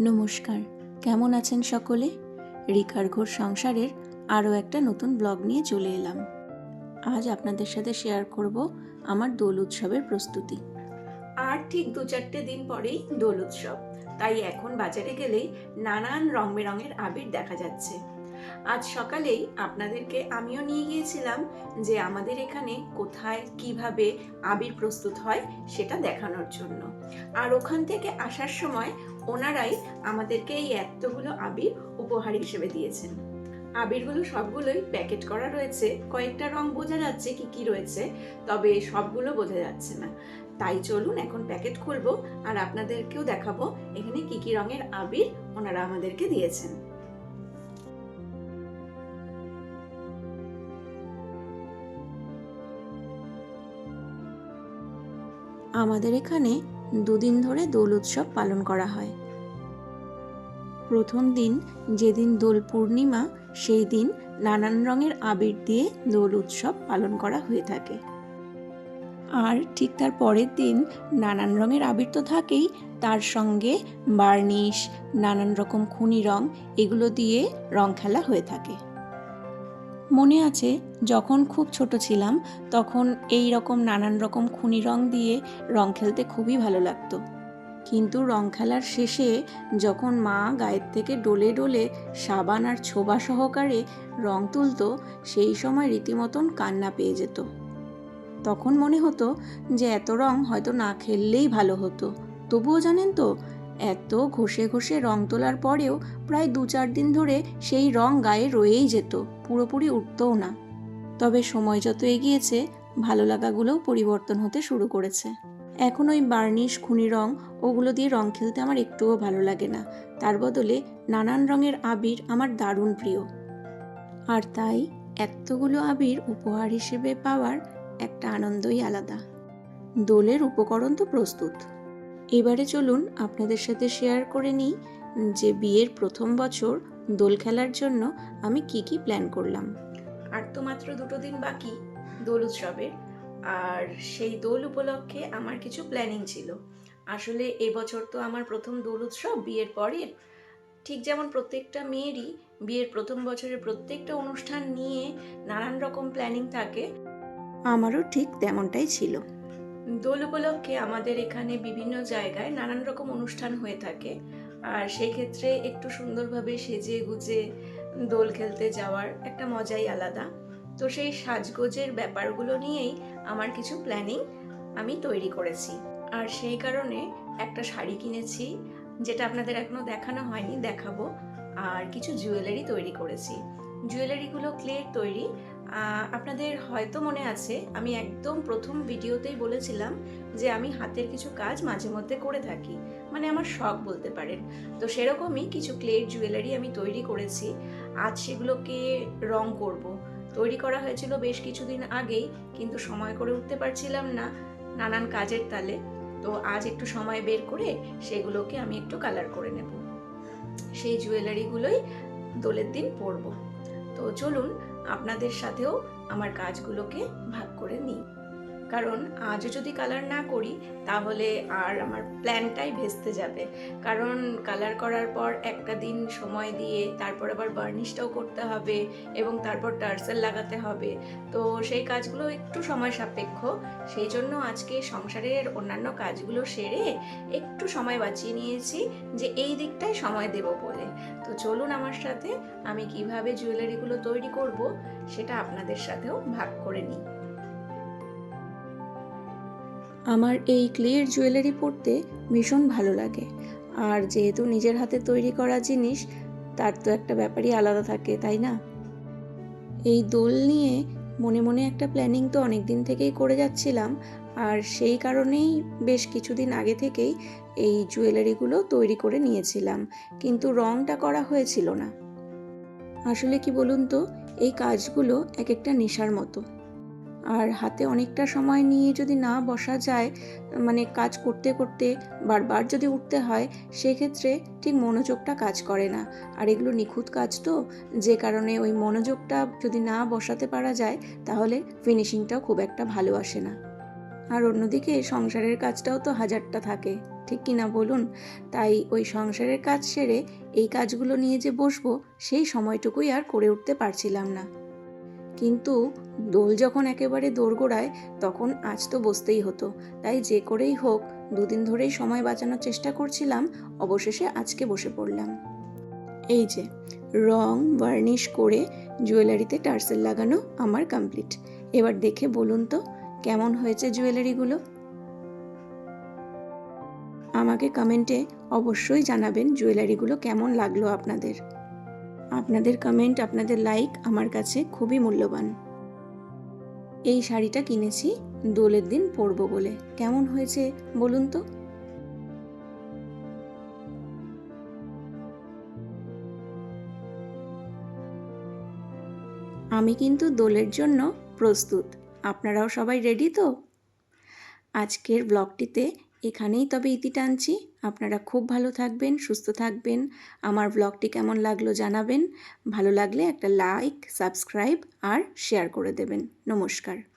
নমস্কার, কেমন আছেন সকলে? রিকার ঘোর সংসারের আরও একটা নতুন ব্লগ নিয়ে চলে এলাম। আজ আপনাদের সাথে শেয়ার করব আমার দোল উৎসবের প্রস্তুতি। আর ঠিক দু চারটে দিন পরেই দোল উৎসব। তাই এখন বাজারে গেলেই নানান রং বেরঙের আবির দেখা যাচ্ছে। আজ সকালেই আপনাদেরকে আমিও নিয়ে গিয়েছিলাম যে আমাদের এখানে কোথায় কীভাবে আবির প্রস্তুত হয় সেটা দেখানোর জন্য। আর ওখান থেকে আসার সময় ওনারাই আমাদেরকে এই এতগুলো আবির উপহার হিসেবে দিয়েছেন। আবিরগুলো সবগুলোই প্যাকেট করা রয়েছে। কয়েকটা রং বোঝা যাচ্ছে কি কি রয়েছে, তবে সবগুলো বোঝা যাচ্ছে না। তাই চলুন এখন প্যাকেট খুলবো আর আপনাদেরকেও দেখাবো এখানে কি কি রঙের আবির ওনারা আমাদেরকে দিয়েছেন। আমাদের এখানে দুদিন ধরে দোল উৎসব পালন করা হয়। প্রথম দিন যেদিন দোল পূর্ণিমা, সেই দিন নানান রঙের আবির দিয়ে দোল উৎসব পালন করা হয়ে থাকে। আর ঠিক তার পরের দিন নানান রঙের আবির তো থাকেই, তার সঙ্গে বার্নিশ, নানান রকম খুনি রং, এগুলো দিয়ে রং খেলা হয়ে থাকে। মনে আছে, যখন খুব ছোট ছিলাম, তখন এই রকম নানান রকম খুনি রং দিয়ে রং খেলতে খুবই ভালো লাগতো। কিন্তু রং খেলার শেষে যখন মা গায়ের থেকে ডোলে ডোলে সাবান আর ছোবা সহকারে রং তুলতো, সেই সময় রীতিমতন কান্না পেয়ে যেত। তখন মনে হতো যে, এত রং হয়তো না খেললেই ভালো হতো। তবুও জানেন তো এত ঘষে ঘষে রং তোলার পরেও প্রায় দু চার দিন ধরে সেই রং গায়ে রয়েই যেত, পুরোপুরি উঠতও না। তবে সময় যত এগিয়েছে, ভালো লাগাগুলোও পরিবর্তন হতে শুরু করেছে। এখন ওই বার্নিশ, খুনি রং, ওগুলো দিয়ে রং খেলতে আমার একটুও ভালো লাগে না। তার বদলে নানান রঙের আবির আমার দারুণ প্রিয়। আর তাই এতগুলো আবির উপহার হিসেবে পাওয়ার একটা আনন্দই আলাদা। দোলের উপকরণ তো প্রস্তুত। এবারে চলুন আপনাদের সাথে শেয়ার করে নিই যে বিয়ের প্রথম বছর দোল খেলার জন্য আমি কি কি প্ল্যান করলাম। আর তো মাত্র দুটো দিন বাকি দোল উৎসবের। আর সেই দোল উপলক্ষে আমার কিছু প্ল্যানিং ছিল। আসলে এবছর তো আমার প্রথম দোল উৎসব বিয়ের পরের। ঠিক যেমন প্রত্যেকটা মেয়েরই বিয়ের প্রথম বছরের প্রত্যেকটা অনুষ্ঠান নিয়ে নানান রকম প্ল্যানিং থাকে। আমারও ঠিক তেমনটাই ছিল। দোল উপলক্ষে আমাদের এখানে বিভিন্ন জায়গায় নানান রকম অনুষ্ঠান হয়ে থাকে। আর সেই ক্ষেত্রে একটু সুন্দরভাবে সেজে গুজে দোল খেলতে যাওয়ার একটা মজাই আলাদা। তো সেই সাজগোজের ব্যাপারগুলো নিয়েই আমার কিছু প্ল্যানিং আমি তৈরি করেছি। আর সেই কারণে একটা শাড়ি কিনেছি, যেটা আপনাদের এখনও দেখানো হয়নি, দেখাবো। আর কিছু জুয়েলারি তৈরি করেছি। জুয়েলারিগুলো ক্লের তৈরি। আপনাদের হয়তো মনে আছে, আমি একদম প্রথম ভিডিওতেই বলেছিলাম যে আমি হাতের কিছু কাজ মাঝে মধ্যে করে থাকি। মানে আমার শখ বলতে পারেন। তো সেরকমই কিছু ক্লের জুয়েলারি আমি তৈরি করেছি। আজ সেগুলোকে রং করব। তৈরি করা হয়েছিল বেশ কিছুদিন আগেই, কিন্তু সময় করে উঠতে পারছিলাম না নানান কাজের তালে। তো আজ একটু সময় বের করে সেগুলোকে আমি একটু কালার করে নেব। সেই জুয়েলারিগুলোই দোলের দিন পরবো। তো চলুন আপনাদের সাথেও আমার কাজগুলোকে ভাগ করে নিই। কারণ আজও যদি কালার না করি, তাহলে আর আমার প্ল্যানটাই ভেস্তে যাবে। কারণ কালার করার পর একটা দিন সময় দিয়ে, তারপর আবার বার্নিশটাও করতে হবে এবং তারপর টার্সেল লাগাতে হবে। তো সেই কাজগুলো একটু সময় সাপেক্ষ। সেই জন্য আজকে সংসারের অন্যান্য কাজগুলো সেরে একটু সময় বাঁচিয়ে নিয়েছি যে এই দিকটায় সময় দেব বলে। তো চলুন আমার সাথে, আমি কীভাবে জুয়েলারিগুলো তৈরি করব, সেটা আপনাদের সাথেও ভাগ করে নিই। আমার এই ক্লের জুয়েলারি পরতে ভীষণ ভালো লাগে। আর যেহেতু নিজের হাতে তৈরি করা জিনিস, তার তো একটা ব্যাপারই আলাদা থাকে, তাই না? এই দোল নিয়ে মনে মনে একটা প্ল্যানিং তো অনেক দিন থেকেই করে যাচ্ছিলাম, আর সেই কারণেই বেশ কিছুদিন আগে থেকেই এই জুয়েলারিগুলো তৈরি করে নিয়েছিলাম, কিন্তু রংটা করা হয়েছিল না। আসলে কি বলুন তো, এই কাজগুলো এক একটা নেশার মতো। আর হাতে অনেকটা সময় নিয়ে যদি না বসা যায় মানে কাজ করতে করতে বারবার যদি উঠতে হয়, সেক্ষেত্রে ঠিক মনোযোগটা কাজ করে না। আর এগুলো নিখুঁত কাজ তো, যে কারণে ওই মনোযোগটা যদি না বসাতে পারা যায়, তাহলে ফিনিশিংটাও খুব একটা ভালো আসে না। আর অন্যদিকে সংসারের কাজটাও তো হাজারটা থাকে, ঠিক কি না বলুন? তাই ওই সংসারের কাজ সেরে এই কাজগুলো নিয়ে যে বসবো, সেই সময়টুকুই আর করে উঠতে পারছিলাম না। কিন্তু দোল যখন একেবারে দোরগোড়ায়, তখন আজ তো বসতেই হতো। তাই যে করেই হোক, দুদিন ধরেই সময় বাঁচানোর চেষ্টা করছিলাম, অবশেষে আজকে বসে পড়লাম। এই যে, রং ভার্নিশ করে জুয়েলারিতে টার্সেল লাগানো আমার কমপ্লিট এবার দেখে বলুন তো, কেমন হয়েছে জুয়েলারিগুলো? আমাকে কমেন্টে অবশ্যই জানাবেন জুয়েলারিগুলো কেমন লাগল আপনাদের। আপনাদের কমেন্ট আপনাদের লাইক আমার কাছে খুবই মূল্যবান। এই শাড়িটা কিনেছি দোলের দিন পরবো বলে। কেমন হয়েছে বলুন তো? আমি কিন্তু দোলের জন্য প্রস্তুত। আপনারাও সবাই রেডি তো? আজকের ব্লগটিতে এখানেই তবে ইতি টানছি। আপনারা খুব ভালো থাকবেন, সুস্থ থাকবেন। আমার ব্লগটি কেমন লাগল জানাবেন। ভালো লাগলে একটা লাইক সাবস্ক্রাইব আর শেয়ার করে দেবেন। নমস্কার।